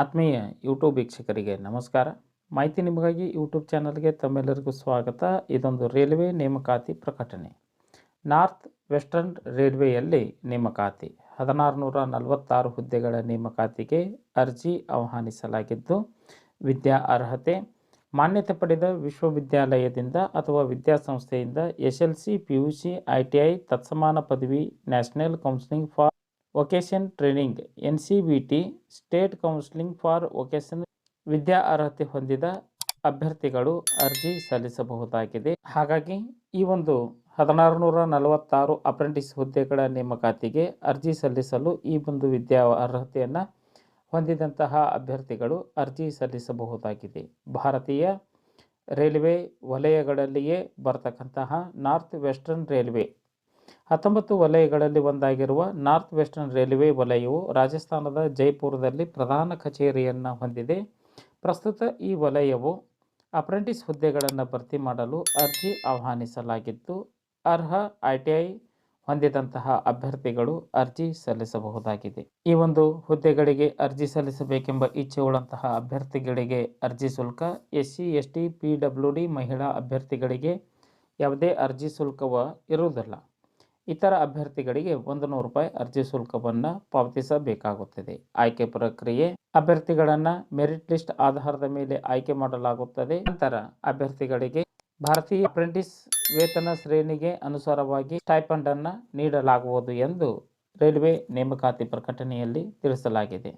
ಆತ್ಮೀಯ ಯೂಟ್ಯೂಬ್ ವೀಕ್ಷಕರಿಗೆ ನಮಸ್ಕಾರ. ಮಾಹಿತಿ ನಿಮಗಾಗಿ ಯೂಟ್ಯೂಬ್ ಚಾನಲ್ಗೆ ತಮ್ಮೆಲ್ಲರಿಗೂ ಸ್ವಾಗತ. ಇದೊಂದು ರೈಲ್ವೆ ನೇಮಕಾತಿ ಪ್ರಕಟಣೆ. ನಾರ್ತ್ ವೆಸ್ಟರ್ನ್ ರೈಲ್ವೆಯಲ್ಲಿ ನೇಮಕಾತಿ. ಹದಿನಾರು ನೂರ ನಲವತ್ತಾರು ಹುದ್ದೆಗಳ ನೇಮಕಾತಿಗೆ ಅರ್ಜಿ ಆಹ್ವಾನಿಸಲಾಗಿದ್ದು, ವಿದ್ಯಾ ಅರ್ಹತೆ, ಮಾನ್ಯತೆ ಪಡೆದ ವಿಶ್ವವಿದ್ಯಾಲಯದಿಂದ ಅಥವಾ ವಿದ್ಯಾಸಂಸ್ಥೆಯಿಂದ S L C P U C I T I, ತತ್ಸಮಾನ ಪದವಿ, national counselling for vocation training, N C B T, state counselling for vocation ವಿದ್ಯಾ ಅರ್ಹತೆ ಹೊಂದಿದ ಅಭ್ಯರ್ಥಿಗಳು ಅರ್ಜಿ ಸಲ್ಲಿಸಬಹುದಾಗಿದೆ. ಹಾಗಾಗಿ ಈ ಒಂದು ಹದಿನಾರು ನೂರ ನಲವತ್ತಾರು ಅಪ್ರೆಂಟಿಸ್ ಹುದ್ದೆಗಳ ನೇಮಕಾತಿಗೆ ಅರ್ಜಿ ಸಲ್ಲಿಸಲು ಈ ಒಂದು ವಿದ್ಯಾ ಅರ್ಹತೆಯನ್ನು ಹೊಂದಿದಂತಹ ಅಭ್ಯರ್ಥಿಗಳು ಅರ್ಜಿ ಸಲ್ಲಿಸಬಹುದಾಗಿದೆ. ಭಾರತೀಯ ರೈಲ್ವೆ ವಲಯಗಳಲ್ಲಿಯೇ ಬರ್ತಕ್ಕಂತಹ ನಾರ್ತ್ ವೆಸ್ಟರ್ನ್ ರೈಲ್ವೆ ಹತ್ತೊಂಬತ್ತು ವಲಯಗಳಲ್ಲಿ ಒಂದಾಗಿರುವ ನಾರ್ತ್ ವೆಸ್ಟರ್ನ್ ರೈಲ್ವೆ ವಲಯವು ರಾಜಸ್ಥಾನದ ಜೈಪುರದಲ್ಲಿ ಪ್ರಧಾನ ಕಚೇರಿಯನ್ನು ಹೊಂದಿದೆ. ಪ್ರಸ್ತುತ ಈ ವಲಯವು ಅಪ್ರೆಂಟಿಸ್ ಹುದ್ದೆಗಳನ್ನು ಭರ್ತಿ ಮಾಡಲು ಅರ್ಜಿ ಆಹ್ವಾನಿಸಲಾಗಿದ್ದು, ಅರ್ಹ ಐ ಟಿ ಐ ಹೊಂದಿದಂತಹ ಅಭ್ಯರ್ಥಿಗಳು ಅರ್ಜಿ ಸಲ್ಲಿಸಬಹುದಾಗಿದೆ. ಈ ಒಂದು ಹುದ್ದೆಗಳಿಗೆ ಅರ್ಜಿ ಸಲ್ಲಿಸಬೇಕೆಂಬ ಇಚ್ಛೆ ಉಳ್ಳಂತಹ ಅಭ್ಯರ್ಥಿಗಳಿಗೆ ಅರ್ಜಿ ಶುಲ್ಕ S C S T P W D ಮಹಿಳಾ ಅಭ್ಯರ್ಥಿಗಳಿಗೆ ಯಾವುದೇ ಅರ್ಜಿ ಶುಲ್ಕವ ಇರುವುದಿಲ್ಲ. ಇತರ ಅಭ್ಯರ್ಥಿಗಳಿಗೆ ಒಂದು ನೂರು ರೂಪಾಯಿ ಅರ್ಜಿ ಶುಲ್ಕವನ್ನು ಪಾವತಿಸಬೇಕಾಗುತ್ತದೆ. ಆಯ್ಕೆ ಪ್ರಕ್ರಿಯೆ ಅಭ್ಯರ್ಥಿಗಳನ್ನು ಮೆರಿಟ್ ಲಿಸ್ಟ್ ಆಧಾರದ ಮೇಲೆ ಆಯ್ಕೆ ಮಾಡಲಾಗುತ್ತದೆ. ನಂತರ ಅಭ್ಯರ್ಥಿಗಳಿಗೆ ಭಾರತೀಯ ಅಪ್ರೆಂಟಿಸ್ ವೇತನ ಶ್ರೇಣಿಗೆ ಅನುಸಾರವಾಗಿ ಸ್ಟೈಪಂಡ್ ಅನ್ನು ನೀಡಲಾಗುವುದು ಎಂದು ರೈಲ್ವೆ ನೇಮಕಾತಿ ಪ್ರಕಟಣೆಯಲ್ಲಿ ತಿಳಿಸಲಾಗಿದೆ.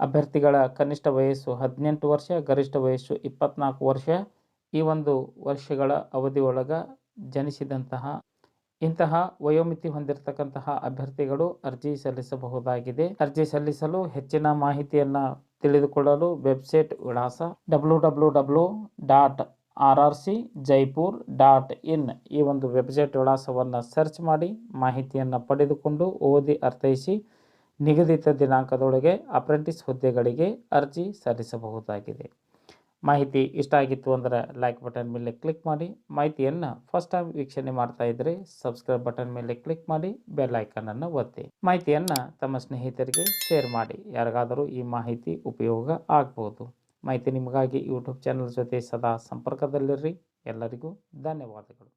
ಅಭ್ಯರ್ಥಿಗಳ ಕನಿಷ್ಠ ವಯಸ್ಸು ಹದಿನೆಂಟು ವರ್ಷ, ಗರಿಷ್ಠ ವಯಸ್ಸು ಇಪ್ಪತ್ನಾಲ್ಕು ವರ್ಷ. ಈ ಒಂದು ವರ್ಷಗಳ ಅವಧಿಯೊಳಗ ಜನಿಸಿದಂತಹ ಇಂತಹ ವಯೋಮಿತಿ ಹೊಂದಿರತಕ್ಕಂತಹ ಅಭ್ಯರ್ಥಿಗಳು ಅರ್ಜಿ ಸಲ್ಲಿಸಬಹುದಾಗಿದೆ. ಅರ್ಜಿ ಸಲ್ಲಿಸಲು ಹೆಚ್ಚಿನ ಮಾಹಿತಿಯನ್ನ ತಿಳಿದುಕೊಳ್ಳಲು ವೆಬ್ಸೈಟ್ ವಿಳಾಸ W W W dot R R C Jaipur dot in. ಈ ಒಂದು ವೆಬ್ಸೈಟ್ ವಿಳಾಸವನ್ನು ಸರ್ಚ್ ಮಾಡಿ ಮಾಹಿತಿಯನ್ನು ಪಡೆದುಕೊಂಡು ಓದಿ ಅರ್ಥೈಸಿ ನಿಗದಿತ ದಿನಾಂಕದೊಳಗೆ ಅಪ್ರೆಂಟಿಸ್ ಹುದ್ದೆಗಳಿಗೆ ಅರ್ಜಿ ಸಲ್ಲಿಸಬಹುದಾಗಿದೆ. ಮಾಹಿತಿ ಇಷ್ಟ ಆಗಿತ್ತು ಅಂದರೆ ಲೈಕ್ ಬಟನ್ ಮೇಲೆ ಕ್ಲಿಕ್ ಮಾಡಿ. ಮಾಹಿತಿಯನ್ನು ಫಸ್ಟ್ ಟೈಮ್ ವೀಕ್ಷಣೆ ಮಾಡ್ತಾ ಇದ್ದರೆ ಸಬ್ಸ್ಕ್ರೈಬ್ ಬಟನ್ ಮೇಲೆ ಕ್ಲಿಕ್ ಮಾಡಿ ಬೆಲ್ ಐಕನನ್ನು ಒತ್ತಿ. ಮಾಹಿತಿಯನ್ನು ತಮ್ಮ ಸ್ನೇಹಿತರಿಗೆ ಶೇರ್ ಮಾಡಿ. ಯಾರಿಗಾದರೂ ಈ ಮಾಹಿತಿ ಉಪಯೋಗ ಆಗ್ಬೋದು. ಮಾಹಿತಿ ನಿಮಗಾಗಿ ಯೂಟ್ಯೂಬ್ ಚಾನಲ್ ಜೊತೆ ಸದಾ ಸಂಪರ್ಕದಲ್ಲಿರ್ರಿ ಎಲ್ಲರಿಗೂ ಧನ್ಯವಾದಗಳು.